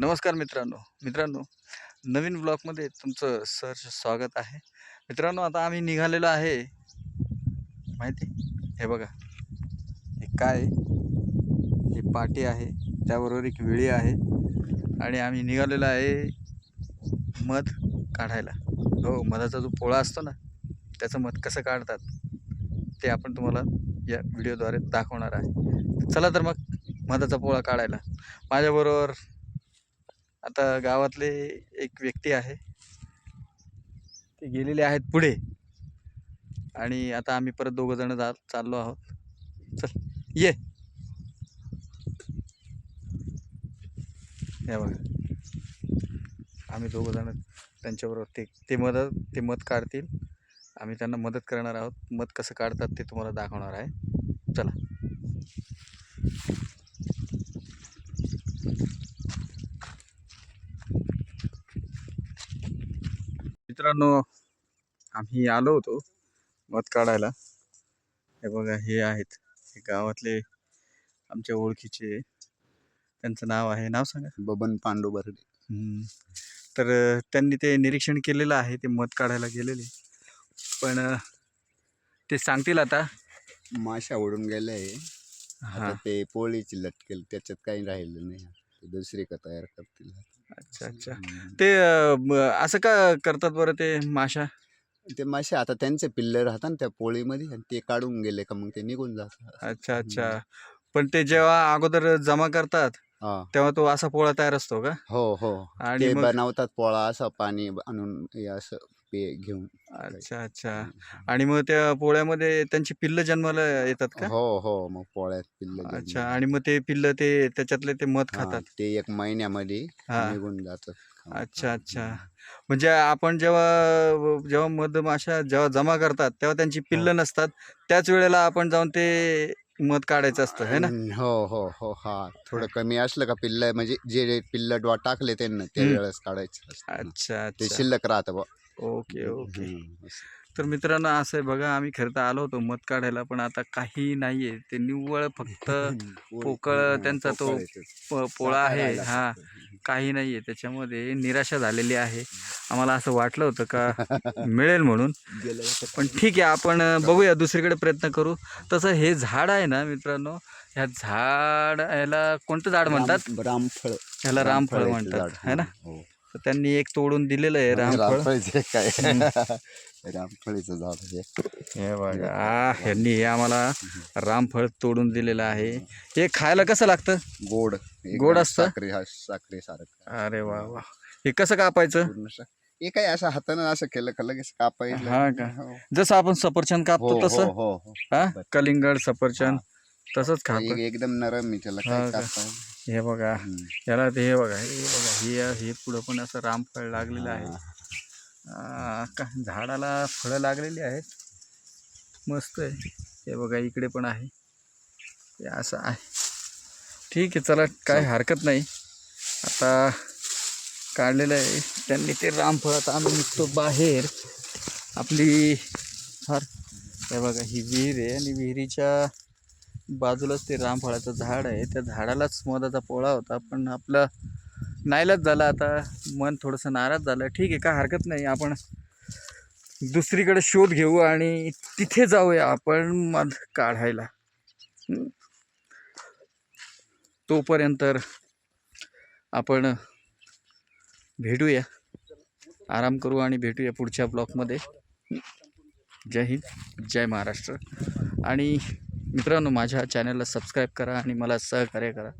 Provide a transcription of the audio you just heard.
नमस्कार मित्रांनो. मित्रांनो नवीन ब्लॉगमध्ये तुमचं सहर्ष स्वागत आहे. मित्रांनो आता आम्ही निघालेलो आहे. माहिती? हे बघा. हे काय? हे पाटी आहे. त्याबरोबर एक विळी आहे. आणि आम्ही निघालेलो आहे मध काढायला. हो मधाचा जो पोळा असतो ना त्याचं मध कसं काढतात ते आपण तुम्हाला या व्हिडिओद्वारे दाखवणार आहे. चला तर मग मधाचा पोळा काढायला. माझ्याबरोबर आता गावातले एक व्यक्ती आहे. ते गेलेले आहेत पुढे. आणि आता आम्ही परत दोघं जण जा चाललो आहोत. चल ये. या बघा. आम्ही दोघं जण त्यांच्याबरोबर ते ते मदत ते मत काढतील. आम्ही त्यांना मदत करणार आहोत. मत कसं काढतात ते तुम्हाला दाखवणार आहे. चला. मित्रांनो आम्ही आलो होतो मध काढायला. हे बघा हे आहेत. हे गावातले आमच्या ओळखीचे. त्यांचं नाव आहे. नाव सांगा. बबन पांडू बर्डे. तर त्यांनी ते निरीक्षण केलेलं आहे ते मध काढायला गेलेले. पण ते सांगतील आता. माशा उडून गेल्या आहे. हा. ते पोळीची लटकेल. त्याच्यात काही राहिलं नाही. दुसरी का तयार करतील. अच्छा अच्छा. ते अ, असं का करतात बरं ते माशा? ते मासे आता त्यांचे पिल्ले राहतात ना त्या पोळीमध्ये आणि ते काढून गेले का मग ते निघून जातात अच्छा अच्छा. पण ते जेव्हा अगोदर जमा करतात हा. तेव्हा तो असा पोळा तयार असतो का? हो हो. आणि ते मग बनवतात पोळा असा पाणी आणून हे असं. पे घेऊन अच्छा अच्छा. आणि मग त्या पोळ्यामध्ये त्यांची पिल्ल जन्माला येतात का? हो हो. मग पोळ्यात पिल्ले अच्छा आणि मग ते पिल्ल ते त्याच्यातले ते मध हा, खातात. ते एक महिन्यामध्ये हा. निघून जातात अच्छा अच्छा. म्हणजे आपण जेव्हा जेव्हा मधमाशा जेव्हा जमा करतात तेव्हा त्यांची पिल्ल नसतात. त्याच वेळेला आपण जाऊन ते मध काढायचं असतं है ना? हम्म, हो हो हो. हा थोडं कमी असलं का पिल्ल म्हणजे जे पिल्ल डॉ टाकले त्यांना ते हम्म. वेळेस काढायचं असतं. अच्छा ते अच्छा. शिल्लक राहतं बा. Okay okay. तर मित्रांनो असं आहे बघा आम्ही खरं तर आलो होतो मध काढायला पण आता काही नाहीये. ते निव्वळ फक्त पोकळ त्यांचा तो पोळा आहे हा. काही नाहीये. त्याच्यामध्ये निराशा झालेली आहे. आम्हाला असं वाटलं होतं का मिळेल म्हणून. पण ठीक आहे आपण बघूया दुसरीकडे प्रयत्न करू. तसं हे झाड आहे ना मित्रांनो ह्या झाड याला कोणतं झाड म्हणतात? राम- रामफळ. ह्याला रामफळ म्हणतात है ना. तर त्यांनी एक तोडून दिलेलं आहे रामफळ. रामफळीचं काय रामफळीचं झाड. हे. बघा आ, ह्यांनी हे आम्हाला रामफळ तोडून दिलेलं आहे. हे खायला कसं लागतं? गोड. गोड असतं? साखरी हा साखरी सारखं. अरे वा वा. हे कसं कापायचं? पूर्ण सा- हे काय असं हातानं असं केलं का लगेच कापायला हा का? हो. जसं आपण सफरचंद हो, कापतो हो, तसं? हो, हो. हा? कलिंगड सफरचंद तसंच खातो एक- एकदम नरम मी त्याला हा काय का? कापायला हे बघा. याला ते हे बघा हे बघा हे हे पुढं पण असं रामफळ लागलेलं आहे. का झाडाला फळं लागलेली आहेत. मस्त आहे. हे बघा इकडे पण आहे. हे असं आहे. ठीक आहे चला काय हरकत नाही. आता काढलेलं आहे. त्यांनी ते रामफळ आता आम्ही निघतो बाहेर. आपली फार हे बघा ही विहीर आहे आणि विहिरीच्या बाजूलाच ते रामफळाचं झाड आहे. त्या झाडालाच मधाचा पोळा होता पण आपलं नाईलाज झाला. आता मन थोडंसं नाराज झालं. ठीक आहे काय हरकत नाही. आपण दुसरीकडे शोध घेऊ आणि तिथे जाऊया आपण मध काढायला. तोपर्यंत आपण भेटूया. आराम करू आणि भेटूया पुढच्या ब्लॉकमध्ये जय हिंद. जय महाराष्ट्र. आणि मित्रांनो माझ्या चॅनलला सबस्क्राईब करा आणि मला सहकार्य करा.